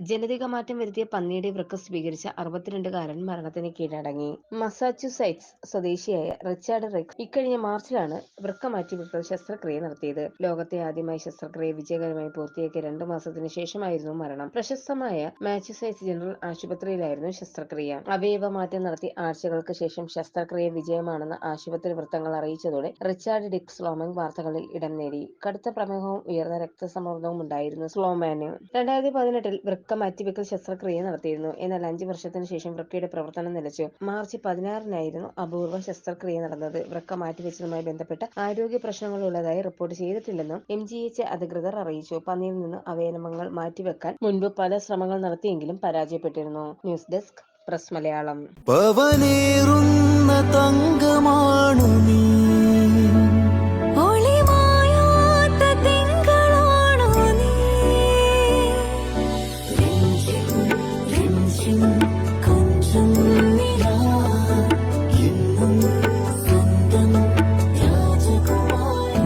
ജനിതക മാറ്റം വരുത്തിയ പന്നിയുടെ വൃക്ക സ്വീകരിച്ച അറുപത്തിരണ്ടുകാരൻ മരണത്തിന് കീഴടങ്ങി. മസാച്യുസെറ്റ്സ് സ്വദേശിയായ റിച്ചാർഡ് റിക്സ് ഇക്കഴിഞ്ഞ മാർച്ചിലാണ് വൃക്ക മാറ്റിവെക്കൽ ശസ്ത്രക്രിയ നടത്തിയത്. ലോകത്തെ ആദ്യമായി ശസ്ത്രക്രിയ വിജയകരമായി പൂർത്തിയാക്കിയ രണ്ടു മാസത്തിന് ശേഷമായിരുന്നു മരണം. പ്രശസ്തമായ മാച്യുസൈറ്റ്സ് ജനറൽ ആശുപത്രിയിലായിരുന്നു ശസ്ത്രക്രിയ. അവയവ മാറ്റം നടത്തി ആഴ്ചകൾക്ക് ശേഷം ശസ്ത്രക്രിയ വിജയമാണെന്ന് ആശുപത്രി വൃത്തങ്ങൾ അറിയിച്ചതോടെ റിച്ചാർഡ് ഡിക് സ്ലോമൻ വാർത്തകളിൽ ഇടം നേടി. കടുത്ത പ്രമേഹവും ഉയർന്ന രക്തസമ്മർദ്ദവും ഉണ്ടായിരുന്നു സ്ലോമാന്. രണ്ടായിരത്തി പതിനെട്ടിൽ വൃക്ക മാറ്റിവെക്കൽ ശസ്ത്രക്രിയ നടത്തിയിരുന്നു. എന്നാൽ അഞ്ചു വർഷത്തിന് ശേഷം വൃക്കയുടെ പ്രവർത്തനം നിലച്ചു. മാർച്ച് പതിനാറിനായിരുന്നു അപൂർവ ശസ്ത്രക്രിയ നടന്നത്. വൃക്ക മാറ്റിവെച്ചതുമായി ബന്ധപ്പെട്ട ആരോഗ്യ പ്രശ്നങ്ങൾ ഉള്ളതായി റിപ്പോർട്ട് ചെയ്തിട്ടില്ലെന്നും എം ജി എച്ച് അധികൃതർ അറിയിച്ചു. പന്നിയിൽ നിന്ന് അവയവങ്ങൾ മാറ്റിവെക്കാൻ മുൻപ് പല ശ്രമങ്ങൾ നടത്തിയെങ്കിലും പരാജയപ്പെട്ടിരുന്നു. News desk press Malayalam.